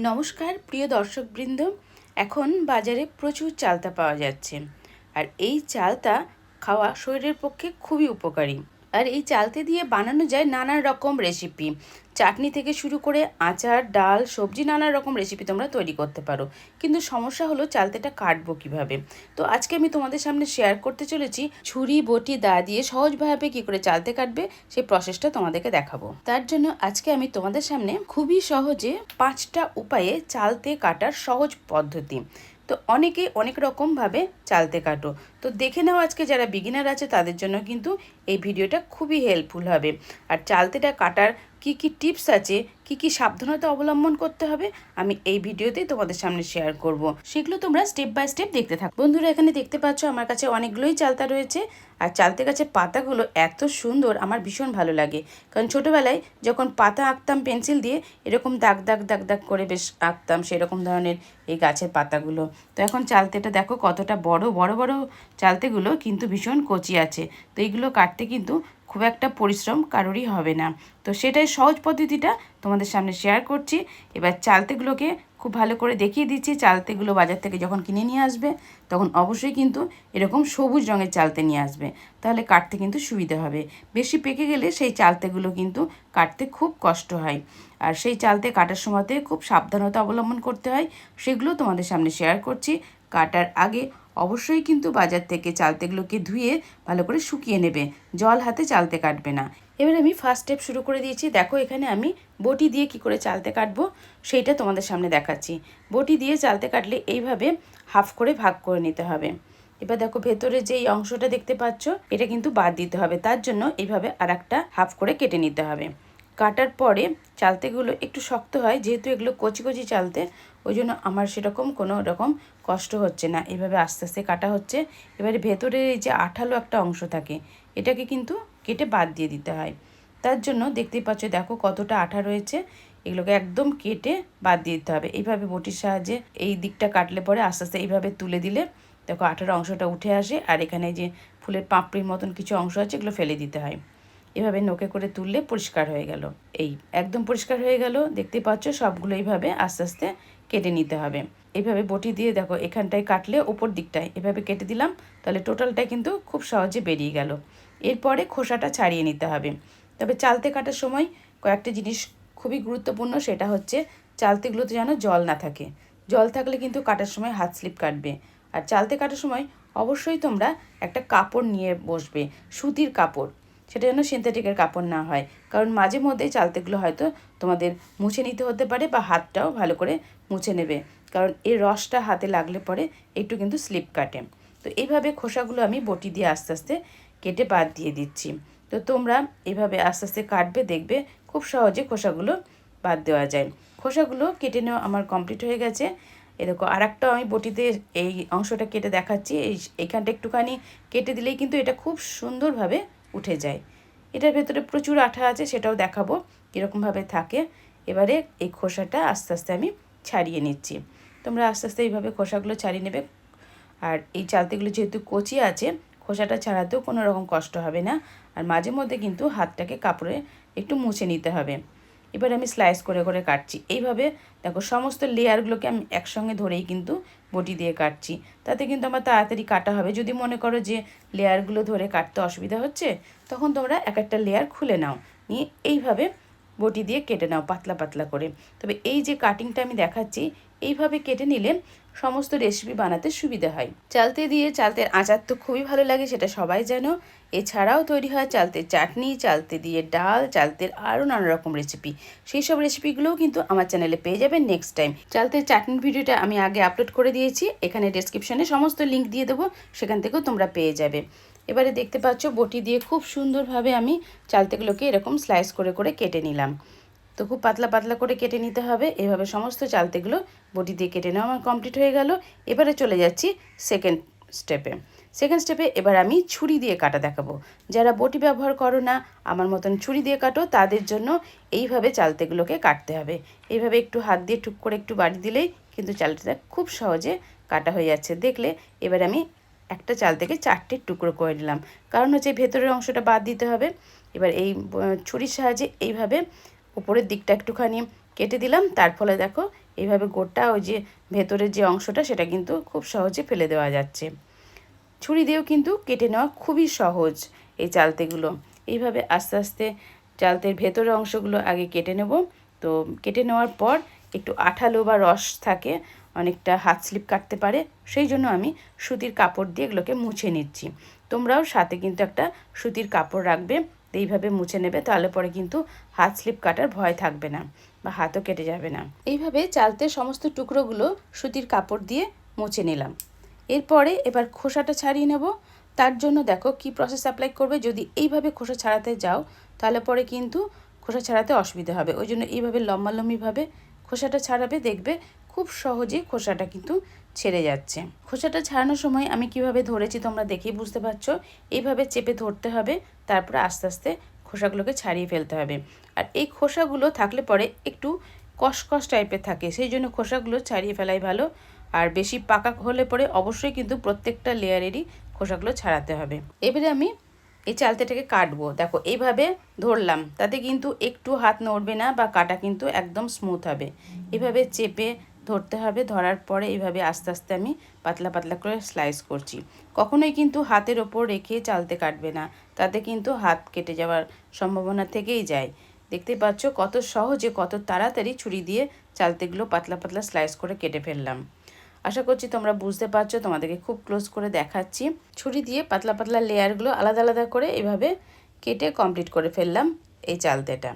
নমস্কার, প্রিয় দর্শকবৃন্দ। এখন বাজারে প্রচুর চালতা পাওয়া যাচ্ছে। আর এই চালতা খাওয়া শরীরের পক্ষে খুবই উপকারী। আর এই চালতে দিয়ে বানানো যায় নানান রকম রেসিপি চাটনি থেকে শুরু করে আচার, ডাল, সবজি নানা রকম রেসিপি তোমরা তৈরি করতে পারো। কিন্তু সমস্যা হলো চালতেটা কাটবো কীভাবে? তো আজকে আমি তোমাদের সামনে শেয়ার করতে চলেছি ছুরি, বটি, দা দিয়ে সহজভাবে কি করে চালতে কাটবে, সেই প্রসেসটা তোমাদেরকে দেখাবো। তার জন্য আজকে আমি তোমাদের সামনে খুবই সহজে পাঁচটা উপায়ে চালতে কাটার সহজ পদ্ধতি। তো অনেকেই অনেক রকমভাবে চালতে কাটো। তো দেখে নাও আজকে যারা বিগিনার আছে তাদের জন্য কিন্তু এই ভিডিওটা খুবই হেল্পফুল হবে। আর চালতেটা কাটার কি কি টিপস আছে, কি কি সাবধানতা অবলম্বন করতে হবে, আমি এই ভিডিওতেই তোমাদের সামনে শেয়ার করব। সেগুলো তোমরা স্টেপ বাই স্টেপ দেখতে থাকো। বন্ধুরা, এখানে দেখতে পাচ্ছ আমার কাছে অনেকগুলোই চালতা রয়েছে। আর চালতে গাছের পাতাগুলো এত সুন্দর, আমার ভীষণ ভালো লাগে। কারণ ছোটোবেলায় যখন পাতা আঁকতাম পেন্সিল দিয়ে, এরকম দাগ দাগ দাগ দাগ করে বেশ আঁকতাম সেরকম ধরনের এই গাছের পাতাগুলো। তো এখন চালতেটা দেখো কতটা বড় বড় বড় চালতেগুলো কিন্তু ভীষণ কচি আছে। তো এইগুলো কাটতে কিন্তু খুব একটা পরিশ্রম কারোরই হবে না। তো সেটাই সহজ পদ্ধতিটা তোমাদের সামনে শেয়ার করছি। এবার চালতেগুলোকে খুব ভালো করে দেখিয়ে দিচ্ছি। চালতেগুলো বাজার থেকে যখন কিনে নিয়ে আসবে, তখন অবশ্যই কিন্তু এরকম সবুজ রঙের চালতে নিয়ে আসবে। তাহলে কাটতে কিন্তু সুবিধা হবে। বেশি পেকে গেলে সেই চালতেগুলো কিন্তু কাটতে খুব কষ্ট হয়। আর সেই চালতে কাটার সময়তে খুব সাবধানতা অবলম্বন করতে হয়। সেগুলো তোমাদের সামনে শেয়ার করছি। কাটার আগে অবশ্যই কিন্তু বাজার থেকে চালতেগুলোকে ধুয়ে ভালো করে শুকিয়ে নেবে। জল হাতে চালতে কাটবে না। এবার আমি ফার্স্ট স্টেপ শুরু করে দিয়েছি। দেখো, এখানে আমি বটি দিয়ে কি করে চালতে কাটবো সেইটা তোমাদের সামনে দেখাচ্ছি। বটি দিয়ে চালতে কাটলে এইভাবে হাফ করে ভাগ করে নিতে হবে। এবার দেখো, ভেতরে যে অংশটা দেখতে পাচ্ছ, এটা কিন্তু বাদ দিতে হবে। তার জন্য এইভাবে আর হাফ করে কেটে নিতে হবে। কাটার পরে চালতেগুলো একটু শক্ত হয়, যেহেতু এগুলো কচি কচি চালতে, ওই জন্য আমার সেরকম কোনো রকম কষ্ট হচ্ছে না। এভাবে আস্তে আস্তে কাটা হচ্ছে। এবারে ভেতরে এই যে আঠালো একটা অংশ থাকে, এটাকে কিন্তু কেটে বাদ দিয়ে দিতে হয়। তার জন্য দেখতেই পাচ্ছ, দেখো কতটা আঠা রয়েছে। এগুলোকে একদম কেটে বাদ দিয়ে দিতে হবে। এইভাবে বটির সাহায্যে এই দিকটা কাটলে পরে আস্তে আস্তে এইভাবে তুলে দিলে দেখো আঠার অংশটা উঠে আসে। আর এখানে যে ফুলের পাপড়ির মতন কিছু অংশ আছে, এগুলো ফেলে দিতে হয়। এভাবে নোকে করে তুললে পরিষ্কার হয়ে গেল। এই একদম পরিষ্কার হয়ে গেল, দেখতে পাচ্ছ সবগুলো এইভাবে আস্তে আস্তে কেটে নিতে হবে। এইভাবে বটি দিয়ে দেখো এখানটায় কাটলে ওপর দিকটায়। এভাবে কেটে দিলাম, তাহলে টোটালটা কিন্তু খুব সহজে বেরিয়ে গেল। এরপরে খোসাটা ছাড়িয়ে নিতে হবে। তবে চালতে কাটার সময় কয়েকটা জিনিস খুবই গুরুত্বপূর্ণ, সেটা হচ্ছে চালতেগুলোতে যেন জল না থাকে। জল থাকলে কিন্তু কাটার সময় হাত স্লিপ কাটবে। আর চালতে কাটার সময় অবশ্যই তোমরা একটা কাপড় নিয়ে বসবে, সুতির কাপড়। সেটা যেন সিনথেটিকের কাপড় না হয়। কারণ মাঝে মধ্যে চালতেগুলো হয়তো তোমাদের মুছে নিতে হতে পারে বা হাতটাও ভালো করে মুছে নেবে। কারণ এই রসটা হাতে লাগলে পরে একটু কিন্তু স্লিপ কাটে। তো এইভাবে খোসাগুলো আমি বটি দিয়ে আস্তে আস্তে কেটে বাদ দিয়ে দিচ্ছি। তো তোমরা এভাবে আস্তে আস্তে কাটবে, দেখবে খুব সহজে খোসাগুলো বাদ দেওয়া যায়। খোসাগুলো কেটে নেওয়া আমার কমপ্লিট হয়ে গেছে। এরকম আর একটাও আমি বটিতে এই অংশটা কেটে দেখাচ্ছি। এই এইখানটা একটুখানি কেটে দিলেই কিন্তু এটা খুব সুন্দরভাবে উঠে যায়। এটার ভেতরে প্রচুর আঠা আছে, সেটাও দেখাবো। কীরকমভাবে থাকে। এবারে এই খোসাটা আস্তে আস্তে আমি ছাড়িয়ে নিচ্ছি। তোমরা আস্তে আস্তে এইভাবে খোসাগুলো ছাড়িয়ে নেবে। আর এই চালতেগুলো যেহেতু কচি আছে, খোসাটা ছাড়াতেও কোনো রকম কষ্ট হবে না। আর মাঝে মধ্যে কিন্তু হাতটাকে কাপড়ে একটু মুছে নিতে হবে। এবার আমি স্লাইস করে করে কাটছি। এইভাবে দেখো সমস্ত লেয়ারগুলোকে আমি একসঙ্গে ধরেই কিন্তু বটি দিয়ে কাটছি। তাতে কিন্তু আমার তাড়াতাড়ি কাটা হবে। যদি মনে করো যে লেয়ারগুলো ধরে কাটতে অসুবিধা হচ্ছে, তখন তোমরা এক একটা লেয়ার খুলে নাও। নিয়ে এইভাবে বটি দিয়ে কেটে নাও পাতলা পাতলা করে। তবে এই যে কাটিংটা আমি দেখাচ্ছি, এইভাবে কেটে নিলে সমস্ত রেসিপি বানাতে সুবিধা হয়। চালতে দিয়ে চালতের আচার তো খুবই ভালো লাগে, সেটা সবাই জানো। এছাড়াও তৈরি হয় চালতে চাটনি, চালতে দিয়ে ডাল চালতের আরও নানা রকম রেসিপি সেই সব রেসিপিগুলোও কিন্তু আমার চ্যানেলে পেয়ে যাবেন নেক্সট টাইম চালতের চাটনির ভিডিওটা আমি আগে আপলোড করে দিয়েছি, এখানে ডেসক্রিপশনে সমস্ত লিঙ্ক দিয়ে দেবো, সেখান থেকেও তোমরা পেয়ে যাবে। এবারে দেখতে পাচ্ছ, বটি দিয়ে খুব সুন্দরভাবে আমি চালতেগুলোকে এরকম স্লাইস করে করে কেটে নিলাম। তো খুব পাতলা পাতলা করে কেটে নিতে হবে। এভাবে সমস্ত চালতেগুলো বটি দিয়ে কেটে নেওয়া আমার কমপ্লিট হয়ে গেল। এবারে চলে যাচ্ছি সেকেন্ড স্টেপে সেকেন্ড স্টেপে এবার আমি ছুরি দিয়ে কাটা দেখাবো। যারা বটি ব্যবহার করো না, আমার মতন ছুরি দিয়ে কাটো, তাদের জন্য এইভাবে চালতেগুলোকে কাটতে হবে। এইভাবে একটু হাত দিয়ে টুক করে একটু বাড়ি দিলেই কিন্তু চালটা খুব সহজে কাটা হয়ে যাচ্ছে। দেখলে এবার আমি একটা চাল থেকে চারটে টুকরো করে নিলাম। কারণ হচ্ছে ভেতরের অংশটা বাদ দিতে হবে। এবার এই ছুরির সাহায্যে এইভাবে উপরের দিকটা একটুখানি কেটে দিলাম। তার ফলে দেখো, এইভাবে গোটা ওই যে ভেতরের যে অংশটা, সেটা কিন্তু খুব সহজে ফেলে দেওয়া যাচ্ছে। ছুরি দিয়েও কিন্তু কেটে নেওয়া খুবই সহজ এই চালতেগুলো। এইভাবে আস্তে আস্তে চালতের ভেতরের অংশগুলো আগে কেটে নেব। তো কেটে নেওয়ার পর একটু আঠালো বা রস থাকে, অনেকটা হাত স্লিপ কাটতে পারে, সেই জন্য আমি সুতির কাপড় দিয়ে এগুলোকে মুছে নিচ্ছি। তোমরাও সাথে কিন্তু একটা সুতির কাপড় রাখবে, এইভাবে মুছে নেবে, তাহলে পরে কিন্তু হাত স্লিপ কাটার ভয় থাকবে না বা হাতও কেটে যাবে না। এইভাবে চালতে সমস্ত টুকরোগুলো সুতির কাপড় দিয়ে মুছে নিলাম। এরপরে এবার খোসাটা ছাড়িয়ে নেব। তার জন্য দেখো কি প্রসেস অ্যাপ্লাই করবে। যদি এইভাবে খোসা ছাড়াতে যাও, তাহলে পরে কিন্তু খোসা ছাড়াতে অসুবিধা হবে। ওই জন্য এইভাবে লম্বালম্বিভাবে খোসাটা ছাড়াবে। দেখবে খুব সহজেই খোসাটা কিন্তু ছেড়ে যাচ্ছে। খোসাটা ছাড়ানোর সময় আমি কীভাবে ধরেছি তোমরা দেখেই বুঝতে পারছ। এইভাবে চেপে ধরতে হবে, তারপরে আস্তে আস্তে খোসাগুলোকে ছাড়িয়ে ফেলতে হবে। আর এই খোসাগুলো থাকলে পরে একটু কসকস টাইপের থাকে। সেই জন্য খোসাগুলো ছাড়িয়ে ফেলাই ভালো। আর বেশি পাকা হলে পরে অবশ্যই কিন্তু প্রত্যেকটা লেয়ারেরই খোসাগুলো ছাড়াতে হবে। এবারে আমি এই চালতেটাকে কাটবো। দেখো, এইভাবে ধরলাম, তাতে কিন্তু একটু হাত নড়বে না বা কাটা কিন্তু একদম স্মুথ হবে। এভাবে চেপে ধরতে হবে, ধরার পরে এইভাবে আস্তে আস্তে আমি পাতলা পাতলা করে স্লাইস করছি। কখনোই কিন্তু হাতের ওপর রেখে চালতে কাটবে না, তাতে কিন্তু হাত কেটে যাওয়ার সম্ভাবনা থেকেই যায়। দেখতে পাচ্ছ কত সহজে, কত তাড়াতাড়ি ছুরি দিয়ে চালতেগুলো পাতলা পাতলা স্লাইস করে কেটে ফেললাম। আশা করছি তোমরা বুঝতে পারছ, তোমাদেরকে খুব ক্লোজ করে দেখাচ্ছি। ছুরি দিয়ে পাতলা পাতলা লেয়ারগুলো আলাদা আলাদা করে এভাবে কেটে কমপ্লিট করে ফেললাম এই চালতেটা।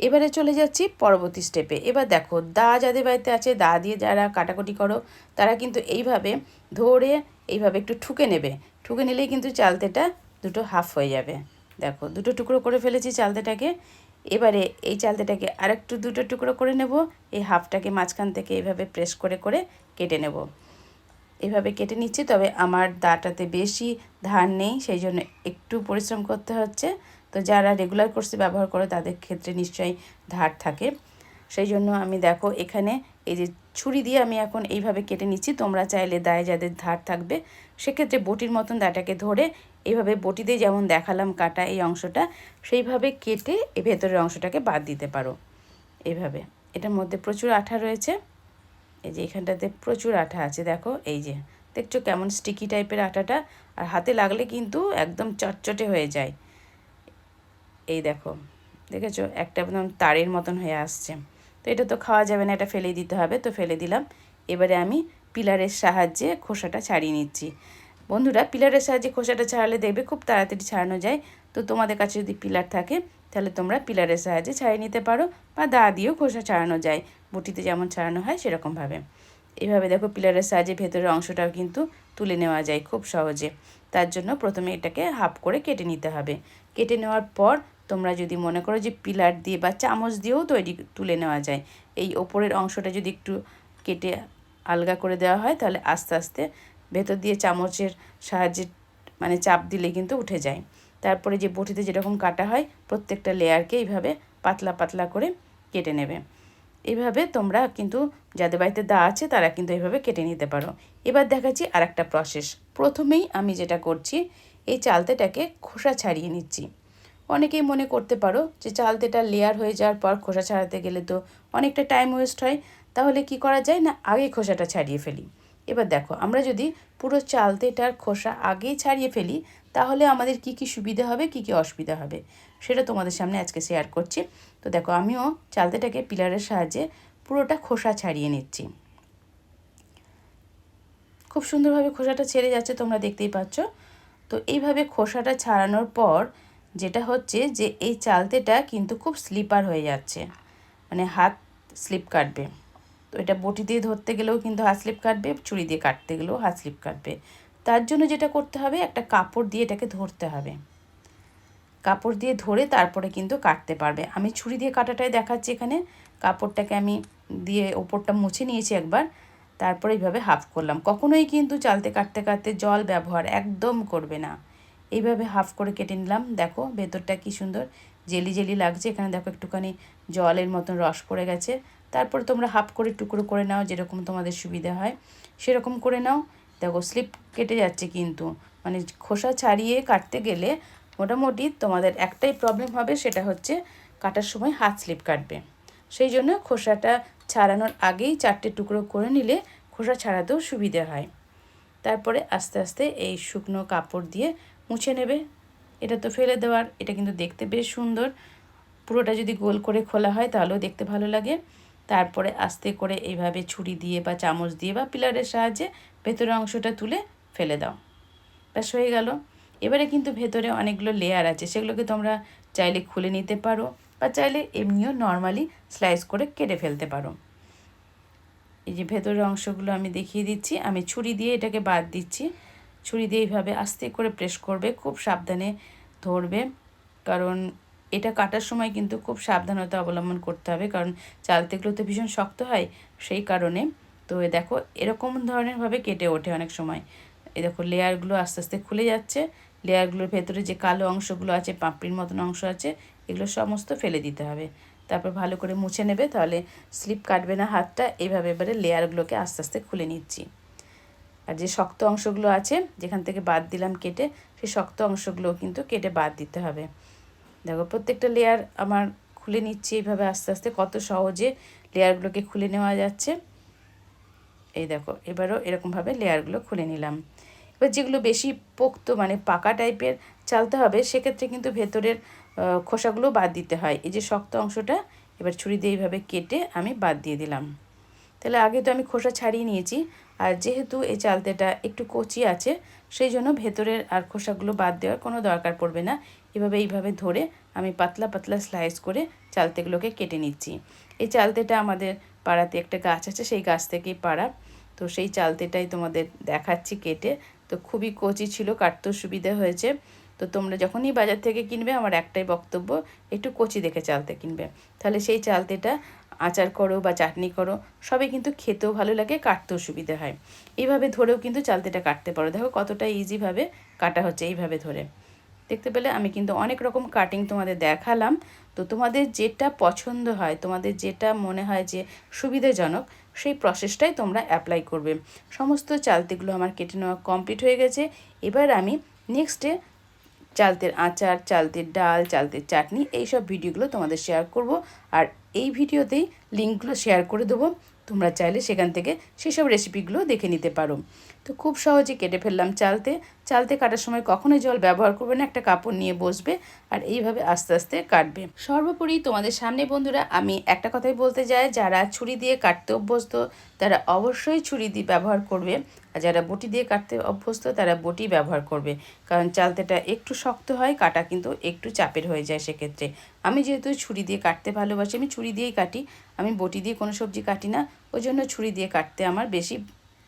এবারে চলে যাচ্ছি পরবর্তী স্টেপে এবার দেখো, দা যাদের বাড়িতে আছে, দা দিয়ে যারা কাটাকুটি করো, তারা কিন্তু এইভাবে ধরে এইভাবে একটু ঠুকে নেবে। ঠুকে নিলেই কিন্তু চালতেটা দুটো হাফ হয়ে যাবে। দেখো, দুটো টুকরো করে ফেলেছি চালতেটাকে। এবারে এই চালতেটাকে আরেকটু দুটো টুকরো করে নেব। এই হাফটাকে মাঝখান থেকে এইভাবে প্রেস করে করে কেটে নেব। এভাবে কেটে নিচ্ছি, তবে আমার দাটাতে বেশি ধার নেই, সেই জন্য একটু পরিশ্রম করতে হচ্ছে। তো যারা রেগুলার কোর্সে ব্যবহার করে, তাদের ক্ষেত্রে নিশ্চয়ই ধার থাকে। সেই জন্য আমি দেখো এখানে এই যে ছুরি দিয়ে আমি এখন এইভাবে কেটে নিচ্ছি। তোমরা চাইলে দায়ে যাদের ধার থাকবে, সেক্ষেত্রে বটির মতন দাটাকে ধরে এইভাবে বটি দিয়ে যেমন দেখালাম কাটা এই অংশটা, সেইভাবে কেটে এই ভেতরের অংশটাকে বাদ দিতে পারো। এইভাবে এটার মধ্যে প্রচুর আঠা রয়েছে। এই যে এখানটাতে প্রচুর আঠা আছে, দেখো, এই যে। দেখছ কেমন স্টিকি টাইপের আটাটা? আর হাতে লাগলে কিন্তু একদম চটচটে হয়ে যায়। এই দেখো, দেখেছ? একটা একদম তারের মতন হয়ে আসছে। তো এটা তো খাওয়া যাবে না, এটা ফেলে দিতে হবে। তো ফেলে দিলাম। এবারে আমি পিলারের সাহায্যে খোসাটা ছাড়িয়ে নিচ্ছি। বন্ধুরা, পিলারের সাহায্যে খোসাটা ছাড়ালে দেখবে খুব তাড়াতাড়ি ছাড়ানো যায়। তো তোমাদের কাছে যদি পিলার থাকে, তাহলে তোমরা পিলারের সাহায্যে ছাড়িয়ে নিতে পারো বা দা দিয়েও খোসা ছাড়ানো যায়। বটিতে যেমন ছাড়ানো হয় সেরকমভাবে। এভাবে দেখো পিলারের সাহায্যে ভেতরের অংশটাও কিন্তু তুলে নেওয়া যায় খুব সহজে। তার জন্য প্রথমে এটাকে হাফ করে কেটে নিতে হবে। কেটে নেওয়ার পর তোমরা যদি মনে করো যে পিলার দিয়ে বা চামচ দিয়েও তৈরি তুলে নেওয়া যায়, এই ওপরের অংশটা যদি একটু কেটে আলগা করে দেওয়া হয়, তাহলে আস্তে আস্তে ভেতর দিয়ে চামচের সাহায্যে মানে চাপ দিলে কিন্তু উঠে যায়। তারপরে যে বটিতে যেরকম কাটা হয়, প্রত্যেকটা লেয়ারকে এইভাবে পাতলা পাতলা করে কেটে নেবে। এইভাবে তোমরা কিন্তু যাদের বাড়িতে দা আছে, তারা কিন্তু এইভাবে কেটে নিতে পারো। এবার দেখাচ্ছি আর একটা প্রসেস প্রথমেই আমি যেটা করছি, এই চালতেটাকে খোসা ছাড়িয়ে নিচ্ছি। অনেকেই মনে করতে পারো যে চালতেটা লেয়ার হয়ে যাওয়ার পর খোসা ছাড়াতে গেলে তো অনেকটা টাইম ওয়েস্ট হয়। তাহলে কি করা যায় না? আগে খোসাটা ছাড়িয়ে ফেলি। এবার দেখো, আমরা যদি পুরো চালতেটার খোসা আগেই ছাড়িয়ে ফেলি, তাহলে আমাদের কি কি সুবিধা হবে, কি কি অসুবিধা হবে? সেটা তোমাদের সামনে আজকে শেয়ার করছি। তো দেখো, আমিও চালতেটাকে পিলারের সাহায্যে পুরোটা খোসা ছাড়িয়ে নিচ্ছি। খুব সুন্দরভাবে খোসাটা ছেড়ে যাচ্ছে, তোমরা দেখতেই পাচ্ছ। তো এইভাবে খোসাটা ছাড়ানোর পর, যেটা হচ্ছে যে এই চালতেটা কিন্তু খুব স্লিপার হয়ে যাচ্ছে। মানে হাত স্লিপ কাটবে। তো এটা বটি দিয়ে ধরতে গেলেও কিন্তু হাত স্লিপ কাটবে ছুরি দিয়ে কাটতে গেলেও হাত স্লিপ কাটবে। তার জন্য যেটা করতে হবে, একটা কাপড় দিয়ে এটাকে ধরতে হবে। কাপড় দিয়ে ধরে তারপরে কিন্তু কাটতে পারবে। আমি ছুরি দিয়ে কাটাটাই দেখাচ্ছি এখানে। কাপড়টাকে আমি দিয়ে ওপরটা মুছে নিয়েছি একবার। তারপরে এইভাবে হাফ করলাম। কখনোই কিন্তু চালতে কাটতে কাটতে জল ব্যবহার একদম করবে না। এইভাবে হাফ করে কেটে নিলাম। দেখো ভেতরটা কি সুন্দর। জেলি জেলি লাগছে। এখানে দেখো একটুখানি জলের মতন রস পড়ে গেছে। তারপর তোমরা হাফ করে টুকরো করে নাও, যেরকম তোমাদের সুবিধা হয়। সেরকম করে নাও। দেখো, স্লিপ কেটে যাচ্ছে কিন্তু। মানে খোসা ছাড়িয়ে কাটতে গেলে মোটামুটি তোমাদের একটাই প্রবলেম হবে, সেটা হচ্ছে কাটার সময় হাত স্লিপ কাটবে। সেই জন্য খোসাটা ছাড়ানোর আগেই চারটে টুকরো করে নিলে খোসা ছাড়াতেও সুবিধে হয়। তারপরে আস্তে আস্তে এই শুকনো কাপড় দিয়ে মুছে নেবে। এটা তো ফেলে দেওয়ার, এটা কিন্তু দেখতে বেশ সুন্দর। পুরোটা যদি গোল করে খোলা হয়, তাহলেও দেখতে ভালো লাগে। তারপরে আস্তে করে এইভাবে ছুরি দিয়ে বা চামচ দিয়ে বা পিলারের সাহায্যে ভেতরের অংশটা তুলে ফেলে দাও। ব্যাস, হয়ে গেল। এবারে কিন্তু ভেতরে অনেকগুলো লেয়ার আছে, সেগুলোকে তোমরা চাইলে খুলে নিতে পারো বা চাইলে এমনিও নর্মালি স্লাইস করে কেটে ফেলতে পারো। এই যে ভেতরের অংশগুলো আমি দেখিয়ে দিচ্ছি, আমি ছুরি দিয়ে এটাকে বাদ দিচ্ছি। ছুরি দিয়ে এইভাবে আস্তে করে প্রেস করবে, খুব সাবধানে ধরবে। কারণ এটা কাটার সময় কিন্তু খুব সাবধানতা অবলম্বন করতে হবে, কারণ চালতেগুলো তো ভীষণ শক্ত হয় সেই কারণে। তো দেখো, এরকম ধরনেরভাবে কেটে ওঠে অনেক সময়। এ দেখো, লেয়ারগুলো আস্তে আস্তে খুলে যাচ্ছে। লেয়ারগুলোর ভেতরে যে কালো অংশগুলো আছে, পাপড়ির মতন অংশ আছে, এগুলো সমস্ত ফেলে দিতে হবে। তারপর ভালো করে মুছে নেবে, তাহলে স্লিপ কাটবে না হাতটা। এইভাবে এবারে লেয়ারগুলোকে আস্তে আস্তে খুলে নিচ্ছি। আর যে শক্ত অংশগুলো আছে, যেখান থেকে বাদ দিলাম কেটে, সেই শক্ত অংশগুলোও কিন্তু কেটে বাদ দিতে হবে। দেখো, প্রত্যেকটা লেয়ার আমার খুলে নিচ্ছি এইভাবে আস্তে আস্তে, কত সহজে লেয়ারগুলোকে খুলে নেওয়া যাচ্ছে। এই দেখো, এবারও এরকমভাবে লেয়ারগুলো খুলে নিলাম। এবার যেগুলো বেশি পোক্ত মানে পাকা টাইপের চালতে হবে, সেক্ষেত্রে কিন্তু ভেতরের খোসাগুলো বাদ দিতে হয়। এই যে শক্ত অংশটা, এবার ছুরি দিয়ে এইভাবে কেটে আমি বাদ দিয়ে দিলাম। তাহলে আগে তো আমি খোসা ছাড়িয়ে নিয়েছি। আর যেহেতু এই চালতেটা একটু কচি আছে, সেই জন্য ভেতরের আর খোসাগুলো বাদ দেওয়ার কোনো দরকার পড়বে না। এভাবে এইভাবে ধরে আমি পাতলা পাতলা স্লাইস করে চালতেগুলোকে কেটে নিচ্ছি। এই চালতেটা আমাদের পাড়াতে একটা গাছ আছে, সেই গাছ থেকেই পাড়া। তো সেই চালতেটাই তোমাদের দেখাচ্ছি কেটে। তো খুবই কচি ছিল, কাটতেও সুবিধা হয়েছে। তো তোমরা যখনই বাজার থেকে কিনবে, আমার একটাই বক্তব্য, একটু কচি দেখে চালতে কিনবে। তাহলে সেই চালতেটা আচার করো বা চাটনি করো, সবই কিন্তু খেতেও ভালো লাগে, কাটতেও সুবিধা হয়। এইভাবে ধরেও কিন্তু চালতেটা কাটতে পারো। দেখো কতটা ইজিভাবে কাটা হচ্ছে এইভাবে ধরে। দেখতে পেলে আমি কিন্তু অনেক রকম কাটিং তোমাদের দেখালাম। তো তোমাদের যেটা পছন্দ হয়, তোমাদের যেটা মনে হয় যে সুবিধাজনক, সেই প্রসেসটাই তোমরা অ্যাপ্লাই করবে। সমস্ত চালতিগুলো আমার কেটে নেওয়া কমপ্লিট হয়ে গেছে। এবার আমি নেক্সটে চালতের আচার, চালতের ডাল, চালতের চাটনি, এইসব ভিডিওগুলো তোমাদের শেয়ার করব। আর এই ভিডিওতেই লিঙ্কগুলো শেয়ার করে দেবো। তোমরা চাইলে সেখান থেকে সেসব রেসিপিগুলো দেখে নিতে পারো। তো খুব সহজে কেটে ফেললাম চালতে। চালতে কাটার সময় কখনোই জল ব্যবহার করবে না, একটা কাপড় নিয়ে বসবে আর এইভাবে আস্তে আস্তে কাটবে। সর্বোপরি তোমাদের সামনে বন্ধুরা, আমি একটা কথাই বলতে যাই যারা ছুরি দিয়ে কাটতে অভ্যস্ত, তারা অবশ্যই ছুরি দিয়ে ব্যবহার করবে। আর যারা বটি দিয়ে কাটতে অভ্যস্ত, তারা বটি ব্যবহার করবে। কারণ চালতেটা একটু শক্ত হয়, কাটা কিন্তু একটু চাপের হয়ে যায় সেক্ষেত্রে। আমি যেহেতু ছুরি দিয়ে কাটতে ভালোবাসি, আমি ছুরি দিয়েই কাটি। আমি বটি দিয়ে কোনো সবজি কাটি না, ওই জন্য ছুরি দিয়ে কাটতে আমার বেশি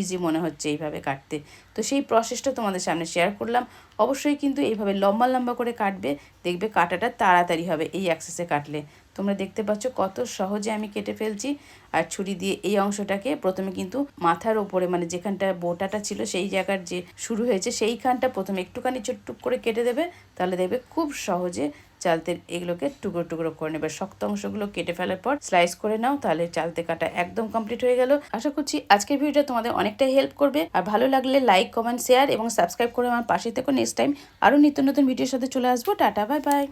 ইজি মনে হচ্ছে এইভাবে কাটতে। তো সেই প্রসেসটা তোমাদের সামনে শেয়ার করলাম। অবশ্যই কিন্তু এইভাবে লম্বা লম্বা করে কাটবে। দেখবে কাটাটা তাড়াতাড়ি হবে এই অ্যাক্সেসে কাটলে। তোমরা দেখতে পাচ্ছ কত সহজে আমি কেটে ফেলছি। আর ছুরি দিয়ে এই অংশটাকে প্রথমে কিন্তু মাথার ওপরে মানে যেখানটা বোটাটা ছিল সেই জায়গার যে শুরু হয়েছে সেইখানটা প্রথমে একটুখানি ছোট্টুক করে কেটে দেবে। তাহলে দেখবে খুব সহজে চালতে এগুলোকে টুকরো টুকরো করে নেবে। শক্ত অংশগুলো কেটে ফেলার পর স্লাইস করে নাও, তাহলে চালতে কাটা একদম কমপ্লিট হয়ে গেল। আশা করছি আজকের ভিডিওটা তোমাদের অনেকটাই হেল্প করবে। আর ভালো লাগলে লাইক কমেন্ট শেয়ার এবং সাবস্ক্রাইব করে আমার পাশে থেকে। নেক্সট টাইম আরও নিত্য নতুন ভিডিওর সাথে চলে আসব। Tata bye bye